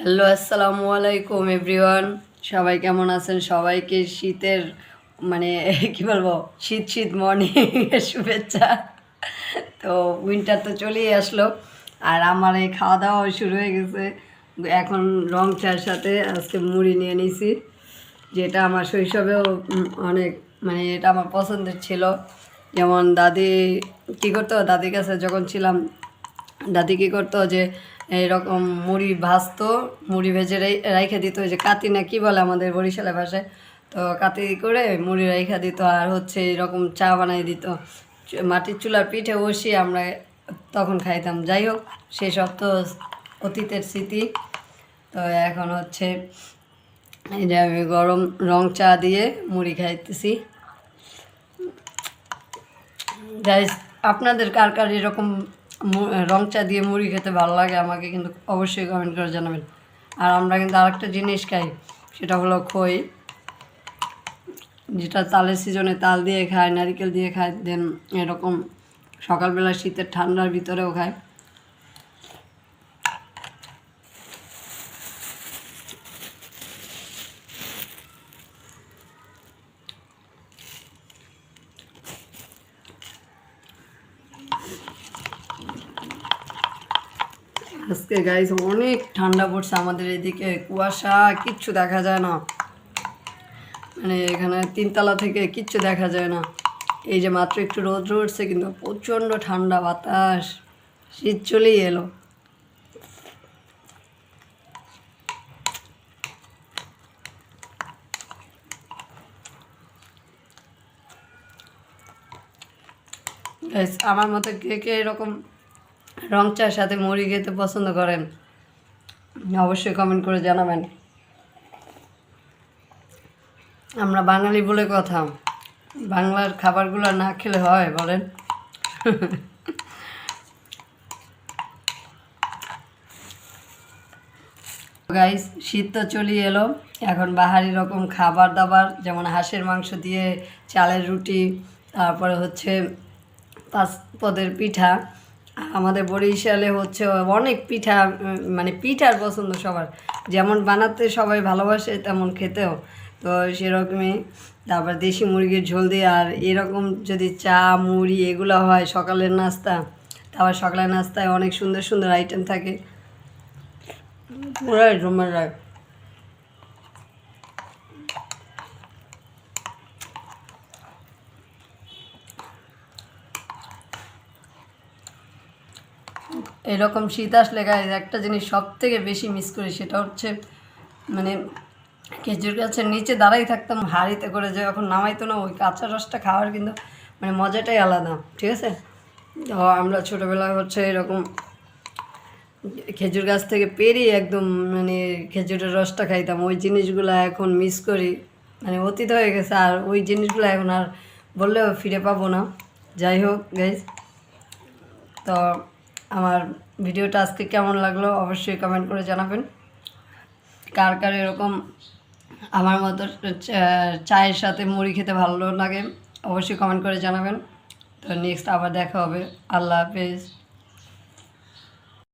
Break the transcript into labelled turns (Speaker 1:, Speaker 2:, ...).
Speaker 1: Hello, আসসালামু আলাইকুম, everyone. সবাই কেমন আছেন? সবাইকে শীতের মানে কি বলব? শীত শীত মর্নিং শুভেচ্ছা। তো উইন্টার তো চলেই আসলো। আর আমার এই খাওয়া দাওয়াও শুরু হয়ে গেছে। এখন রং চার সাথে আজকে মুড়ি নিয়ে নিছি, যেটা আমার শৈশবেও অনেক মানে এটা আমার পছন্দের ছিল। যেমন দাদি কী করতো? দাদির কাছে যখন ছিলাম, দাদি কী করতো যে এরকম মুড়ি ভাজতো, মুড়ি ভেজে রাইখে দিত, ওই যে কাতি না কি বলে আমাদের বরিশালের ভাষায়? তো কাতি করে মুড়ি রাইখা দিত আর হচ্ছে এরকম চা বানাই দিত। মাটির চুলার পিঠে বসিয়ে আমরা তখন খাইতাম। যাই হোক সেসব তো অতীতের স্মৃতি। তো এখন হচ্ছে এই যে আমি গরম রং চা দিয়ে মুড়ি খাইতেছি। যাই আপনাদের কার কার এরকম রং চা দিয়ে মুড়ি খেতে ভালো লাগে, আমাকে কিন্তু অবশ্যই কমেন্ট করে জানাবেন। আর আমরা কিন্তু আরেকটা জিনিস খাই, সেটা হলো খই, যেটা তালের সিজনে তাল দিয়ে খায়, নারিকেল দিয়ে খায় দেন এরকম সকালবেলা শীতের ঠান্ডার ভিতরেও খায়। আজকে গাইস অনেক ঠান্ডা পড়ছে আমাদের এদিকে, কুয়াশা, কিচ্ছু দেখা যায় না। মানে এখানে তিনতলা থেকে কিচ্ছু দেখা যায় না। এই যে মাত্র একটু রোদ উঠছে কিন্তু প্রচণ্ড ঠান্ডা বাতাস। শীত চলেই এলো। আমার মতো কে কে এরকম রং চার সাথে মুড়ি খেতে পছন্দ করেন, অবশ্যই কমেন্ট করে জানাবেন। আমরা বাঙালি বলে কথা, বাংলার খাবারগুলো না খেলে হয়, বলেন। গাইস শীত তো চলিয়ে এলো, এখন বাহারি রকম খাবার দাবার, যেমন হাঁসের মাংস দিয়ে চালের রুটি, তারপরে হচ্ছে পাঁচ পদের পিঠা। আমাদের বরিশালে হচ্ছে অনেক পিঠা মানে পিঠার পছন্দ সবার। যেমন বানাতে সবাই ভালোবাসে, তেমন খেতেও। তো সেরকমই, তারপর দেশি মুরগির ঝোল দিয়ে, আর এরকম যদি চা, মুড়ি এগুলো হয় সকালের নাস্তা, তারপর সকালের নাস্তায় অনেক সুন্দর সুন্দর আইটেম থাকে। পুরাই জমে যায় এরকম শীত আসলে গায়ে একটা জিনিস সব থেকে বেশি মিস করি সেটা হচ্ছে মানে খেজুর গাছের নিচে দাঁড়াই থাকতাম, হাঁড়িতে করে যে এখন নামাইতো না, ওই কাঁচা রসটা খাওয়ার কিন্তু মানে মজাটাই আলাদা, ঠিক আছে? তো আমরা ছোটোবেলায় হচ্ছে এরকম খেজুর গাছ থেকে পেরিয়ে একদম মানে খেজুরের রসটা খাইতাম, ওই জিনিসগুলো এখন মিস করি মানে অতীত হয়ে গেছে আর ওই জিনিসগুলো এখন আর বললেও ফিরে পাবো না। যাই হোক গাইজ তো আমার ভিডিওটা আজকে কেমন লাগল অবশ্যই কমেন্ট করে জানাবেন। কার কার এরকম আমার মতো চায়ের সাথে মুড়ি খেতে ভালো লাগে অবশ্যই কমেন্ট করে জানাবেন। তো নেক্সট আবার দেখা হবে। আল্লাহ হাফেজ।